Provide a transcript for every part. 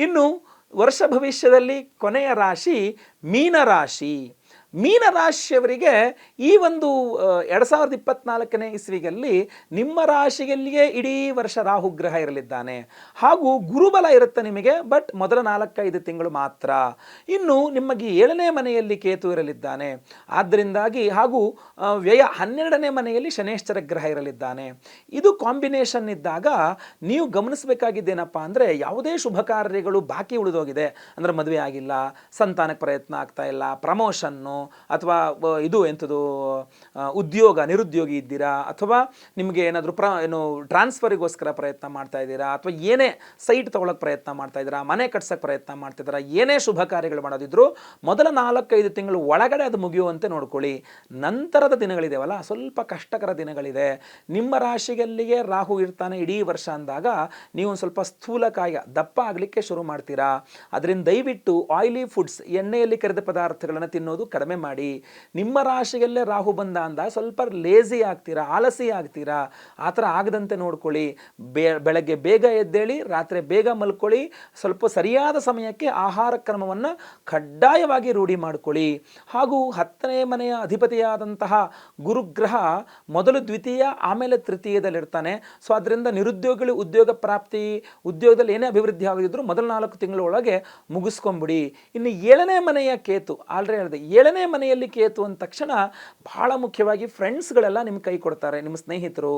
ಇನ್ನು ವರ್ಷ ಭವಿಷ್ಯದಲ್ಲಿ ಕೊನೆಯ ರಾಶಿ ಮೀನರಾಶಿ. ಮೀನರಾಶಿಯವರಿಗೆ ಈ ಒಂದು ಎರಡು ಸಾವಿರದ ಇಪ್ಪತ್ನಾಲ್ಕನೇ ಇಸ್ವಿಗಲ್ಲಿ ನಿಮ್ಮ ರಾಶಿಯಲ್ಲಿಯೇ ಇಡೀ ವರ್ಷ ರಾಹುಗ್ರಹ ಇರಲಿದ್ದಾನೆ. ಹಾಗೂ ಗುರುಬಲ ಇರುತ್ತೆ ನಿಮಗೆ, ಬಟ್ ಮೊದಲ ನಾಲ್ಕೈದು ತಿಂಗಳು ಮಾತ್ರ. ಇನ್ನು ನಿಮಗೆ ಏಳನೇ ಮನೆಯಲ್ಲಿ ಕೇತು ಇರಲಿದ್ದಾನೆ. ಆದ್ದರಿಂದಾಗಿ ಹಾಗೂ ವ್ಯಯ ಹನ್ನೆರಡನೇ ಮನೆಯಲ್ಲಿ ಶನೇಶ್ವರ ಗ್ರಹ ಇರಲಿದ್ದಾನೆ. ಇದು ಕಾಂಬಿನೇಷನ್ ಇದ್ದಾಗ ನೀವು ಗಮನಿಸಬೇಕಾಗಿದ್ದೇನಪ್ಪ ಅಂದರೆ ಯಾವುದೇ ಶುಭ ಕಾರ್ಯಗಳು ಬಾಕಿ ಉಳಿದೋಗಿದೆ. ಅಂದರೆ ಮದುವೆ ಆಗಿಲ್ಲ, ಸಂತಾನಕ್ಕೆ ಪ್ರಯತ್ನ ಆಗ್ತಾ ಇಲ್ಲ, ಪ್ರಮೋಷನ್ನು ಅಥವಾ ಇದು ಎಂಥದ್ದು ಉದ್ಯೋಗ, ನಿರುದ್ಯೋಗಿ ಇದ್ದೀರಾ? ಅಥವಾ ನಿಮಗೆ ಏನಾದರೂ ಪ್ರ, ಏನು ಟ್ರಾನ್ಸ್ಫರಿಗೋಸ್ಕರ ಪ್ರಯತ್ನ ಮಾಡ್ತಾ ಇದ್ದೀರಾ? ಅಥವಾ ಏನೇ ಸೈಟ್ ತೊಗೊಳಕ್ಕೆ ಪ್ರಯತ್ನ ಮಾಡ್ತಾ ಇದ್ದೀರಾ? ಮನೆ ಕಟ್ಸೋಕ್ಕೆ ಪ್ರಯತ್ನ ಮಾಡ್ತಿದ್ದೀರಾ ಏನೇ ಶುಭ ಕಾರ್ಯಗಳು ಮಾಡೋದಿದ್ರು ಮೊದಲ ನಾಲ್ಕೈದು ತಿಂಗಳು ಒಳಗಡೆ ಅದು ಮುಗಿಯುವಂತೆ ನೋಡ್ಕೊಳ್ಳಿ. ನಂತರದ ದಿನಗಳಿದೆವಲ್ಲ, ಸ್ವಲ್ಪ ಕಷ್ಟಕರ ದಿನಗಳಿದೆ. ನಿಮ್ಮ ರಾಶಿಗಲ್ಲಿಗೆ ರಾಹು ಇರ್ತಾನೆ ಇಡೀ ವರ್ಷ ಅಂದಾಗ ನೀವು ಸ್ವಲ್ಪ ಸ್ಥೂಲಕಾಯ ದಪ್ಪ ಆಗಲಿಕ್ಕೆ ಶುರು ಮಾಡ್ತೀರಾ? ಅದರಿಂದ ದಯವಿಟ್ಟು ಆಯಿಲಿ ಫುಡ್ಸ್ ಎಣ್ಣೆಯಲ್ಲಿ ಕರೆದ ಪದಾರ್ಥಗಳನ್ನು ತಿನ್ನೋದು ಕಡಿಮೆ ಮಾಡಿ, ನಿಮ್ಮ ರಾಶಿಯಲ್ಲೇ ರಾಹು ಬಂದ ಅಂದ, ಸ್ವಲ್ಪ ಲೇಜಿ ಆಗ್ತೀರಾ, ಆಲಸಿ ಆಗ್ತೀರಾ, ಆ ಥರ ಆಗದಂತೆ ನೋಡ್ಕೊಳ್ಳಿ. ಬೆ, ಬೆಳಗ್ಗೆ ಬೇಗ ಎದ್ದೇಳಿ, ರಾತ್ರಿ ಬೇಗ ಮಲ್ಕೊಳ್ಳಿ, ಸ್ವಲ್ಪ ಸರಿಯಾದ ಸಮಯಕ್ಕೆ ಆಹಾರ ಕ್ರಮವನ್ನು ಕಡ್ಡಾಯವಾಗಿ ರೂಢಿ ಮಾಡ್ಕೊಳ್ಳಿ. ಹಾಗೂ ಹತ್ತನೇ ಮನೆಯ ಅಧಿಪತಿಯಾದಂತಹ ಗುರುಗ್ರಹ ಮೊದಲು ದ್ವಿತೀಯ, ಆಮೇಲೆ ತೃತೀಯದಲ್ಲಿರ್ತಾನೆ. ಸೊ, ಅದರಿಂದ ನಿರುದ್ಯೋಗಿಗಳು ಉದ್ಯೋಗ ಪ್ರಾಪ್ತಿ, ಉದ್ಯೋಗದಲ್ಲಿ ಏನೇ ಅಭಿವೃದ್ಧಿ ಆಗಿದ್ರು ಮೊದಲ ನಾಲ್ಕು ತಿಂಗಳೊಳಗೆ ಮುಗಿಸ್ಕೊಂಬಿಡಿ. ಇನ್ನು ಏಳನೇ ಮನೆಯ ಕೇತು, ಆಲ್ರೆಡಿ ಹೇಳಿದೆ, ಏಳನೇ ಮನೆಯಲ್ಲಿ ಕೇತು ಅಂದ ತಕ್ಷಣ ಬಹಳ ಮುಖ್ಯವಾಗಿ ಫ್ರೆಂಡ್ಸ್ಗಳೆಲ್ಲ ನಿಮ್ಗೆ ಕೈ ಕೊಡ್ತಾರೆ. ನಿಮ್ಮ ಸ್ನೇಹಿತರು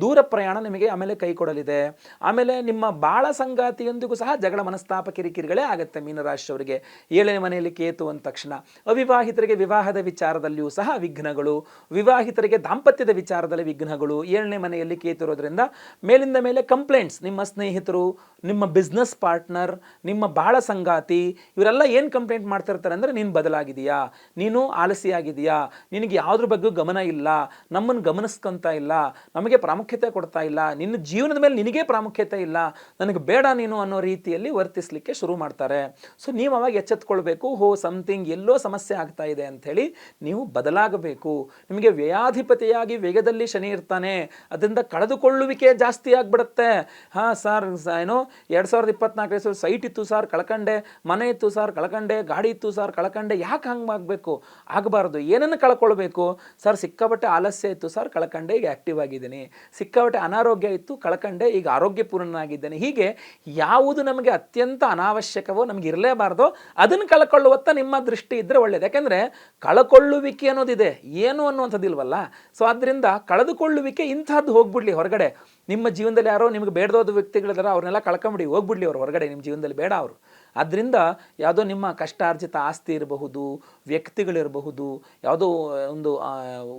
ದೂರ ಪ್ರಯಾಣ ನಿಮಗೆ ಆಮೇಲೆ ಕೈ ಕೊಡಲಿದೆ. ಆಮೇಲೆ ನಿಮ್ಮ ಬಾಳ ಸಂಗಾತಿಯೊಂದಿಗೂ ಸಹ ಜಗಳ ಮನಸ್ತಾಪ ಕಿರಿಕಿರಿಗಳೇ ಆಗುತ್ತೆ ಮೀನರಾಶಿಯವರಿಗೆ ಏಳನೇ ಮನೆಯಲ್ಲಿ ಕೇತು ಅಂದ ತಕ್ಷಣ ಅವಿವಾಹಿತರಿಗೆ ವಿವಾಹದ ವಿಚಾರದಲ್ಲಿಯೂ ಸಹ ವಿಘ್ನಗಳು, ವಿವಾಹಿತರಿಗೆ ದಾಂಪತ್ಯದ ವಿಚಾರದಲ್ಲಿ ವಿಘ್ನಗಳು, ಏಳನೇ ಮನೆಯಲ್ಲಿ ಕೇತು ಇರೋದ್ರಿಂದ ಮೇಲಿಂದ ಮೇಲೆ ಕಂಪ್ಲೇಂಟ್ಸ್. ನಿಮ್ಮ ಸ್ನೇಹಿತರು, ನಿಮ್ಮ ಬಿಸ್ನೆಸ್ ಪಾರ್ಟ್ನರ್, ನಿಮ್ಮ ಬಾಳ ಸಂಗಾತಿ, ಇವರೆಲ್ಲ ಏನು ಕಂಪ್ಲೇಂಟ್ ಮಾಡ್ತಿರ್ತಾರೆ ಅಂದರೆ ನೀನು ಬದಲಾಗಿದೆಯಾ ನೀನು ಆಲಸಿಯಾಗಿದೆಯಾ ನಿನಗೆ ಯಾವುದ್ರ ಬಗ್ಗೆ ಗಮನ ಇಲ್ಲ. ನಮ್ಮನ್ನು ಗಮನಿಸ್ಕೊಂತ ಇಲ್ಲ. ನಮಗೆ ಪ್ರಾಮುಖ್ಯತೆ ಕೊಡ್ತಾ ಇಲ್ಲ. ನಿನ್ನ ಜೀವನದ ಮೇಲೆ ನಿನಗೇ ಪ್ರಾಮುಖ್ಯತೆ ಇಲ್ಲ. ನನಗೆ ಬೇಡ ನೀನು ಅನ್ನೋ ರೀತಿಯಲ್ಲಿ ವರ್ತಿಸಲಿಕ್ಕೆ ಶುರು ಮಾಡ್ತಾರೆ. ಸೊ ನೀವು ಅವಾಗ ಎಚ್ಚೆತ್ಕೊಳ್ಬೇಕು, ಹೋ ಸಮಥಿಂಗ್ ಎಲ್ಲೋ ಸಮಸ್ಯೆ ಆಗ್ತಾ ಇದೆ ಅಂಥೇಳಿ ನೀವು ಬದಲಾಗಬೇಕು. ನಿಮಗೆ ವ್ಯಯಾಧಿಪತಿಯಾಗಿ ವೇಗದಲ್ಲಿ ಶನಿ ಇರ್ತಾನೆ. ಅದರಿಂದ ಕಳೆದುಕೊಳ್ಳುವಿಕೆ ಜಾಸ್ತಿ ಆಗಿಬಿಡುತ್ತೆ. ಹಾಂ ಸರ್ ಏನೋ ಎರಡು ಸಾವಿರದ ಇಪ್ಪತ್ನಾಲ್ಕನೇ ಸಾವಿರ ಸೈಟ್ ಇತ್ತು ಸರ್ ಕಳ್ಕಂಡೆ, ಮನೆ ಇತ್ತು ಸರ್ ಕಳ್ಕಂಡೆ, ಗಾಡಿ ಇತ್ತು ಸರ್ ಕಳ್ಕಂಡೆ, ಯಾಕೆ ಹಂಗೆ ಆಗಬೇಕು? ಆಗಬಾರ್ದು, ಏನನ್ನು ಕಳ್ಕೊಳ್ಬೇಕು? ಸರ್, ಸಿಕ್ಕಾಪಟ್ಟೆ ಆಲಸ್ಯ ಇತ್ತು. ಸರ್, ಕಳ್ಕಂಡೆ ಈಗ ಆ್ಯಕ್ಟಿವ್ ಆಗಿದ್ದೀನಿ. ಸಿಕ್ಕಾಪಟ್ಟೆ ಅನಾರೋಗ್ಯ ಇತ್ತು. ಕಳ್ಕಂಡೆ ಈಗ ಆರೋಗ್ಯಪೂರ್ಣನಾಗಿದ್ದೇನೆ. ಹೀಗೆ ಯಾವುದು ನಮಗೆ ಅತ್ಯಂತ ಅನಾವಶ್ಯಕವೋ, ನಮಗೆ ಇರಲೇಬಾರ್ದೋ, ಅದನ್ನು ಕಳ್ಕೊಳ್ಳುವತ್ತ ನಿಮ್ಮ ದೃಷ್ಟಿ ಇದ್ದರೆ ಒಳ್ಳೇದು. ಯಾಕೆಂದರೆ ಕಳ್ಕೊಳ್ಳುವಿಕೆ ಅನ್ನೋದಿದೆ. ಏನು ಅನ್ನುವಂಥದ್ದಿಲ್ವಲ್ಲ? ಸೊ ಆದ್ದರಿಂದ ಕಳೆದುಕೊಳ್ಳುವಿಕೆ ಇಂಥದ್ದು ಹೋಗ್ಬಿಡ್ಲಿ ಹೊರಗಡೆ. ನಿಮ್ಮ ಜೀವನದಲ್ಲಿ ಯಾರೋ ನಿಮಗೆ ಬೇಡದೋದ ವ್ಯಕ್ತಿಗಳಿದಾರೆ, ಅವ್ರನ್ನೆಲ್ಲ ಕಳ್ಕೊಂಬಿಡಿ, ಹೋಗ್ಬಿಡ್ಲಿ ಅವ್ರು ಹೊರಗಡೆ. ನಿಮ್ಮ ಜೀವನದಲ್ಲಿ ಬೇಡ ಅವರು. ಆದ್ದರಿಂದ ಯಾವುದೋ ನಿಮ್ಮ ಕಷ್ಟಾರ್ಜಿತ ಆಸ್ತಿ ಇರಬಹುದು, ವ್ಯಕ್ತಿಗಳಿರಬಹುದು, ಯಾವುದೋ ಒಂದು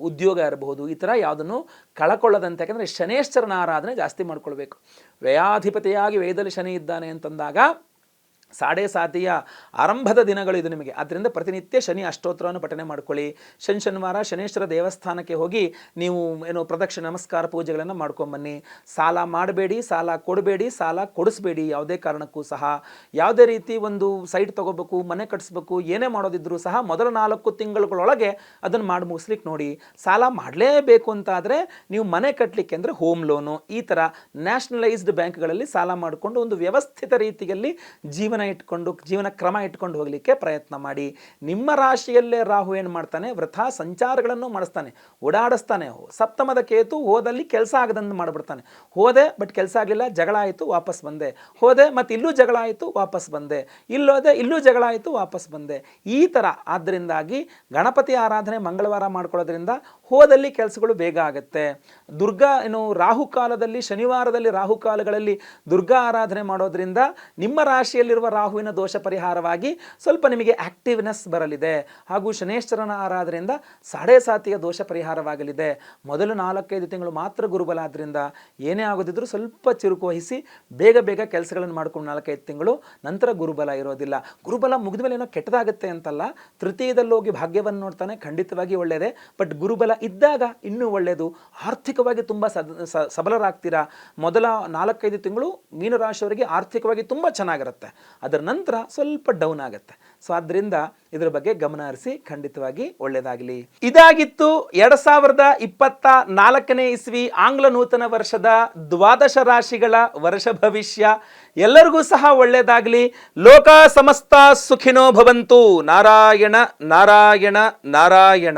ಉದ್ಯೋಗ ಇರಬಹುದು, ಈ ಥರ ಯಾವುದನ್ನು ಕಳಕೊಳ್ಳದಂತೆ, ಯಾಕಂದರೆ ಶನೇಶ್ವರನ ಆರಾಧನೆ ಜಾಸ್ತಿ ಮಾಡ್ಕೊಳ್ಬೇಕು. ವ್ಯಯಾಧಿಪತಿಯಾಗಿ ವೇದದಲ್ಲಿ ಶನಿ ಇದ್ದಾನೆ ಅಂತಂದಾಗ ಸಾಡೆ ಸಾತಿಯ ಆರಂಭದ ದಿನಗಳು ಇದು ನಿಮಗೆ. ಆದ್ದರಿಂದ ಪ್ರತಿನಿತ್ಯ ಶನಿ ಅಷ್ಟೋತ್ತರವನ್ನು ಪಠನೆ ಮಾಡ್ಕೊಳ್ಳಿ. ಶನಿ ಶನಿವಾರ ಶನೇಶ್ವರ ದೇವಸ್ಥಾನಕ್ಕೆ ಹೋಗಿ ನೀವು ಏನು ಪ್ರದಕ್ಷಿಣ, ನಮಸ್ಕಾರ ಪೂಜೆಗಳನ್ನು ಮಾಡ್ಕೊಂಬನ್ನಿ. ಸಾಲ ಮಾಡಬೇಡಿ, ಸಾಲ ಕೊಡಬೇಡಿ, ಸಾಲ ಕೊಡಿಸ್ಬೇಡಿ. ಯಾವುದೇ ಕಾರಣಕ್ಕೂ ಸಹ. ಯಾವುದೇ ರೀತಿ ಒಂದು ಸೈಟ್ ತೊಗೋಬೇಕು, ಮನೆ ಕಟ್ಟಿಸ್ಬೇಕು ಏನೇ ಮಾಡೋದಿದ್ರು ಸಹ ಮೊದಲ ನಾಲ್ಕು ತಿಂಗಳುಗಳೊಳಗೆ ಅದನ್ನು ಮಾಡಿ ಮುಗಿಸ್ಲಿಕ್ಕೆ ನೋಡಿ. ಸಾಲ ಮಾಡಲೇಬೇಕು ಅಂತಾದರೆ ನೀವು ಮನೆ ಕಟ್ಟಲಿಕ್ಕೆ ಅಂದರೆ ಹೋಮ್ ಲೋನು. ಈ ಥರ ನ್ಯಾಷನಲೈಸ್ಡ್ ಬ್ಯಾಂಕ್ಗಳಲ್ಲಿ ಸಾಲ ಮಾಡಿಕೊಂಡು ಒಂದು ವ್ಯವಸ್ಥಿತ ರೀತಿಯಲ್ಲಿ ಜೀವನ ಇಟ್ಕೊಂಡು, ಜೀವನ ಕ್ರಮ ಇಟ್ಕೊಂಡು ಹೋಗಲಿಕ್ಕೆ ಪ್ರಯತ್ನ ಮಾಡಿ. ನಿಮ್ಮ ರಾಶಿಯಲ್ಲೇ ರಾಹು ಏನು ಮಾಡ್ತಾನೆ? ವೃಥಾ ಸಂಚಾರಗಳನ್ನು ಮಾಡಿಸ್ತಾನೆ. ಓಡಾಡಿಸ್ತಾನೆ. ಸಪ್ತಮದ ಕೇತು ಹೋದಲ್ಲಿ ಕೆಲಸ ಆಗದಂದು ಮಾಡಿಬಿಡ್ತಾನೆ. ಹೋದೆ, ಬಟ್ ಕೆಲಸ ಆಗಲಿಲ್ಲ, ಜಗಳ ಆಯಿತು, ವಾಪಸ್ ಬಂದೆ. ಹೋದೆ ಮತ್ತು ಇಲ್ಲೂ ಜಗಳ ಆಯಿತು, ವಾಪಸ್ ಬಂದೆ. ಇಲ್ಲೋದೆ, ಇಲ್ಲೂ ಜಗಳ ಆಯಿತು, ವಾಪಸ್ ಬಂದೆ. ಈ ಥರ ಆದ್ದರಿಂದಾಗಿ ಗಣಪತಿ ಆರಾಧನೆ ಮಂಗಳವಾರ ಮಾಡ್ಕೊಳ್ಳೋದ್ರಿಂದ ಹೋದಲ್ಲಿ ಕೆಲಸಗಳು ಬೇಗ ಆಗುತ್ತೆ. ದುರ್ಗಾ ಏನು ರಾಹುಕಾಲದಲ್ಲಿ ಶನಿವಾರದಲ್ಲಿ ರಾಹುಕಾಲಗಳಲ್ಲಿ ದುರ್ಗಾ ಆರಾಧನೆ ಮಾಡೋದ್ರಿಂದ ನಿಮ್ಮ ರಾಶಿಯಲ್ಲಿರುವ ರಾಹುವಿನ ದೋಷ ಪರಿಹಾರವಾಗಿ ಸ್ವಲ್ಪ ನಿಮಗೆ ಆಕ್ಟಿವ್ನೆಸ್ ಬರಲಿದೆ. ಹಾಗೂ ಶನೇಶ್ವರನ ಆರಾಧನೆಯಿಂದ ಸಾಡೆ ಸಾತಿಯ ದೋಷ ಪರಿಹಾರವಾಗಲಿದೆ. ಮೊದಲು ನಾಲ್ಕೈದು ತಿಂಗಳು ಮಾತ್ರ ಗುರುಬಲ ಆದ್ದರಿಂದ ಏನೇ ಆಗೋದಿದ್ರು ಸ್ವಲ್ಪ ಚುರುಕು ವಹಿಸಿ ಬೇಗ ಬೇಗ ಕೆಲಸಗಳನ್ನು ಮಾಡ್ಕೊಂಡು ನಾಲ್ಕೈದು ತಿಂಗಳು ನಂತರ ಗುರುಬಲ ಇರೋದಿಲ್ಲ. ಗುರುಬಲ ಮುಗಿದ ಮೇಲೆ ಏನೋ ಕೆಟ್ಟದಾಗುತ್ತೆ ಅಂತಲ್ಲ ತೃತೀಯದಲ್ಲಿ ಹೋಗಿ ಭಾಗ್ಯವನ್ನು ನೋಡ್ತಾನೆ ಖಂಡಿತವಾಗಿ ಒಳ್ಳೆಯದೇ. ಬಟ್ ಗುರುಬಲ ಇದ್ದಾಗ ಇನ್ನೂ ಒಳ್ಳೆಯದು. ಆರ್ಥಿಕವಾಗಿ ತುಂಬ ಸಬಲರಾಗ್ತೀರಾ? ಮೊದಲ ನಾಲ್ಕೈದು ತಿಂಗಳು ಮೀನರಾಶಿಯವರಿಗೆ ಆರ್ಥಿಕವಾಗಿ ತುಂಬ ಚೆನ್ನಾಗಿರುತ್ತೆ. ಅದರ ನಂತರ ಸ್ವಲ್ಪ ಡೌನ್ ಆಗುತ್ತೆ. ಸೊ ಆದ್ದರಿಂದ ಇದರ ಬಗ್ಗೆ ಗಮನ ಹರಿಸಿ ಖಂಡಿತವಾಗಿ ಒಳ್ಳೆಯದಾಗಲಿ. ಇದಾಗಿತ್ತು ಎರಡು ಸಾವಿರದ ಇಪ್ಪತ್ತ ನಾಲ್ಕನೇ ಇಸ್ವಿ ಆಂಗ್ಲ ನೂತನ ವರ್ಷದ ದ್ವಾದಶ ರಾಶಿಗಳ ವರ್ಷ ಭವಿಷ್ಯ. ಎಲ್ಲರಿಗೂ ಸಹ ಒಳ್ಳೆಯದಾಗಲಿ. ಲೋಕ ಸಮಸ್ತ ಸುಖಿನೋ ಭವಂತು. ನಾರಾಯಣ ನಾರಾಯಣ ನಾರಾಯಣ.